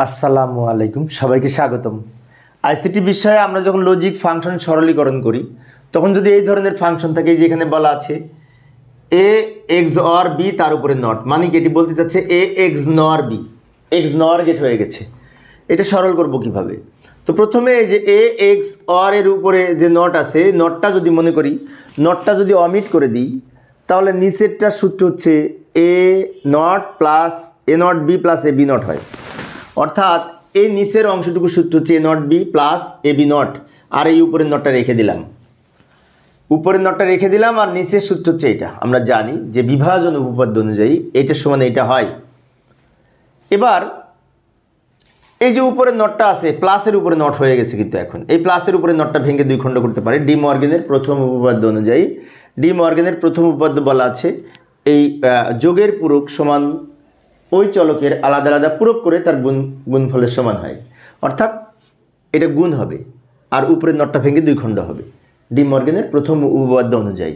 আসসালামু আলাইকুম, সবাইকে স্বাগতম। আইসিটি বিষয়ে আমরা যখন লজিক ফাংশন সরলীকরণ করি, তখন যদি এই ধরনের ফাংশন থাকে যেখানে বলা আছে এ এক্স অর বি তার উপরে নট মানে কি এটি বলতে চাচ্ছে A XNOR B XNOR gate হয়ে গেছে। এটা সরল করব কীভাবে? তো প্রথমে যে এ এক্স অর এর উপরে যে নট আছে নটটা যদি মনে করি নটটা যদি অমিট করে দিই, তাহলে নিচেরটা সূত্র হচ্ছে A not plus A not B plus A B not হয়। অর্থাৎ এই নিচের অংশটুকু সূত্র হচ্ছে A not B plus A B not, আর এই উপরের নটটা রেখে দিলাম। উপরের নটটা রেখে দিলাম, আর নিচের সূত্র হচ্ছে এটা। আমরা জানি যে বিভাজন উপপাদ্য অনুযায়ী এটার সমান এটা হয়। এবার, এই যে উপরের নটটা আছে, প্লাসের উপরে নট হয়ে গেছে কিন্তু এখন। এই প্লাসের উপরে নটটা ভেঙে দুই খণ্ড করতে পারে। ডি মর্গেনের প্রথম উপপাদ্য অনুযায়ী, ডি মর্গেনের প্রথম উপপাদ্য বলা আছে, এই যোগের পূরক সমান ওই চলকের আলাদা আলাদা পূরক করে তার গুণ, গুণফলের সমান হয়। অর্থাৎ এটা গুণ হবে, আর উপরের নটটা ভেঙে দুই খণ্ড হবে। ডি মর্গেনের প্রথম উপপাদ্য অনুযায়ী।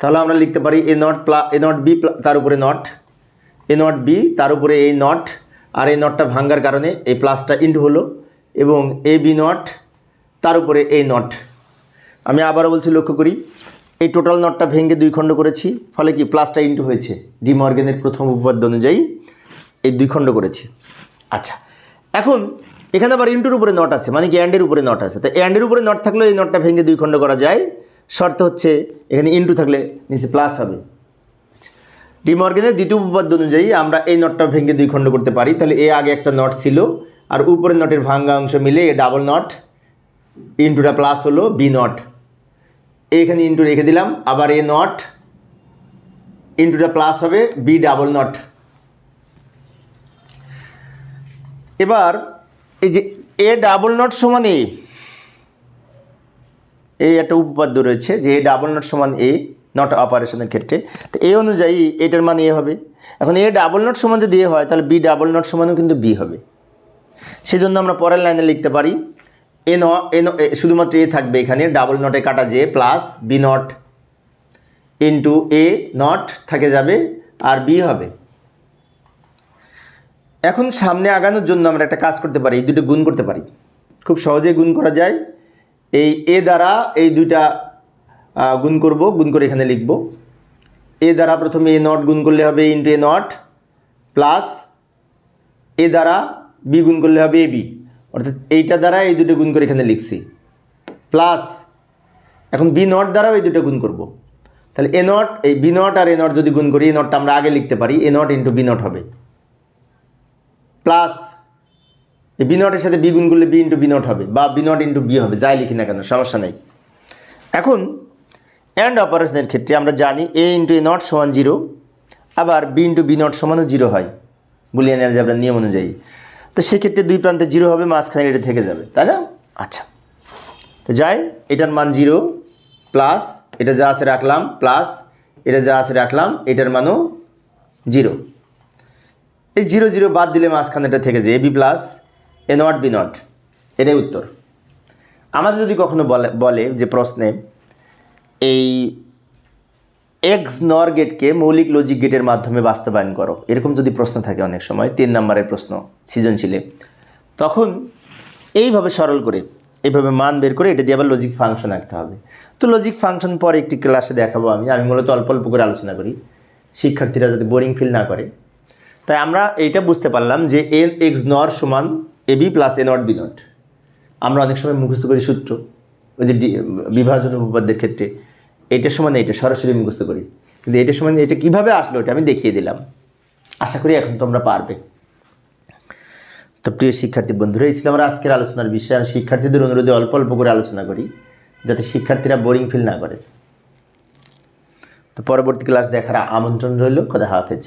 তাহলে আমরা লিখতে পারি A not প্লা, A not B তার উপরে নট, এ নট বি তার উপরে এই নট, আর এই নটটা ভাঙ্গার কারণে এই প্লাসটা ইন্টু হলো, এবং এ বি নট তার উপরে এই নট। আমি আবারও বলছি, লক্ষ্য করি, এই টোটাল নটটা ভেঙে দুই খণ্ড করেছি, ফলে কি প্লাসটা ইন্টু হয়েছে। ডি মর্গেনের প্রথম উপপাদ্য অনুযায়ী। এই দুই খণ্ড করেছি। আচ্ছা এখন এখানে আবার ইন্টুর উপরে নট আছে মানে কি অ্যান্ডের উপরে নট আছে। তো অ্যান্ডের উপরে নট থাকলেও এই নটটা ভেঙে দুই খণ্ড করা যায়। শর্ত হচ্ছে এখানে ইন্টু থাকলে নিচে প্লাস হবে। ডিমর্গেনের দ্বিতীয় উপপাদ্য অনুযায়ী আমরা এই নটটা ভেঙে দুই খণ্ড করতে পারি। তাহলে এ আগে একটা নট ছিল, আর উপরের নটের ভাঙ্গা অংশ মিলে এ ডাবল নট ইন্টুটা প্লাস হলো বি নট এখানে ইন্টু রেখে দিলাম, আবার এ নট ইন্টুটা প্লাস হবে বি ডাবল নট এবার এই যে এ ডাবল নট সমান এ এই একটা উপপাদ্য রয়েছে যে এ ডাবল নট সমান এ নট অপারেশনের ক্ষেত্রে। তো এই অনুযায়ী এটার মান এ হবে। এখন এ ডাবল নট সমান যদি এ হয়, তাহলে বি ডাবল নট সমানও কিন্তু বি হবে। সেজন্য আমরা পরের লাইনে লিখতে পারি এ ন এ ন- এ শুধুমাত্র এ থাকবে এখানে। ডাবল নটে কাটা যে plus B not into A not থাকে যাবে, আর বি হবে। এখন সামনে আগানোর জন্য আমরা একটা কাজ করতে পারি, এই দুটো গুণ করতে পারি। খুব সহজে গুণ করা যায়। এই এ দ্বারা এই দুইটা গুণ করব, গুণ করে এখানে লিখব। এ দ্বারা প্রথমে এ নট গুণ করলে হবে into A not plus A দ্বারা বি গুণ করলে হবে এ বি। অর্থাৎ এইটা দ্বারা এই দুটো গুণ করে এখানে লিখছি। প্লাস এখন বি নট দ্বারাও এই দুটো গুণ করব। তাহলে এ নট, এই বি নট আর এ নট যদি গুণ করি, এ নটটা আমরা আগে লিখতে পারি, A not into B not হবে। প্লাস বি নটের সাথে বি গুণ করলে বি ইন্টু বি নট হবে বা বি নট ইন্টু বি হবে, যাই লিখি না কেন, সমস্যা নেই। এখন অ্যান্ড অপারেশনের ক্ষেত্রে আমরা জানি এ ইন্টু এ নট সমান জিরো, আবার বি ইন্টু বি নট সমানও জিরো হয়, বুলিয়ান অ্যালজাবরার নিয়ম অনুযায়ী। তো সেক্ষেত্রে দুই প্রান্তে জিরো হবে, মাঝখানে এটা থেকে যাবে, তাই না? আচ্ছা। তো যাই, এটার মান জিরো, প্লাস এটা যা আছে রাখলাম, প্লাস এটা যা আছে রাখলাম, এটার মানও জিরো। এই জিরো জিরো বাদ দিলে মাঝখানে এটা থেকে যায়, A B plus A not B not এটাই উত্তর। আমাদের যদি কখনো বলে বলে যে প্রশ্নে এই এক্স নর গেটকে মৌলিক লজিক গেটের মাধ্যমে বাস্তবায়ন করো, এরকম যদি প্রশ্ন থাকে অনেক সময়, তিন নম্বরের প্রশ্ন, সৃজনশীলে, তখন এইভাবে সরল করে, এইভাবে মান বের করে এটা দিয়ে আবার লজিক ফাংশন আঁকতে হবে। তো লজিক ফাংশন পরে একটি ক্লাসে দেখাবো আমি আমি মূলত অল্প অল্প করে আলোচনা করি। শিক্ষার্থীরা যাতে বোরিং ফিল না করে। তাই আমরা এইটা বুঝতে পারলাম যে এন এক্স নর সমান A B plus A not B not. আমরা অনেক সময় মুখস্থ করি সূত্র, ওই যে বিভাজন উপপাদ্যের ক্ষেত্রে। এইটার সমান এটা সরাসরি মুখস্থ করি। কিন্তু এটার সমান এটা কীভাবে আসলো এটা আমি দেখিয়ে দিলাম। আশা করি এখন তোমরা পারবে। তো প্রিয় শিক্ষার্থী বন্ধুরা, এই ছিল আমার আজকের আলোচনার বিষয়। আমি শিক্ষার্থীদের অনুরোধে অল্প অল্প করে আলোচনা করি, যাতে শিক্ষার্থীরা বোরিং ফিল না করে। তো পরবর্তী ক্লাস দেখার আমন্ত্রণ রইল। কথা হাফেজ।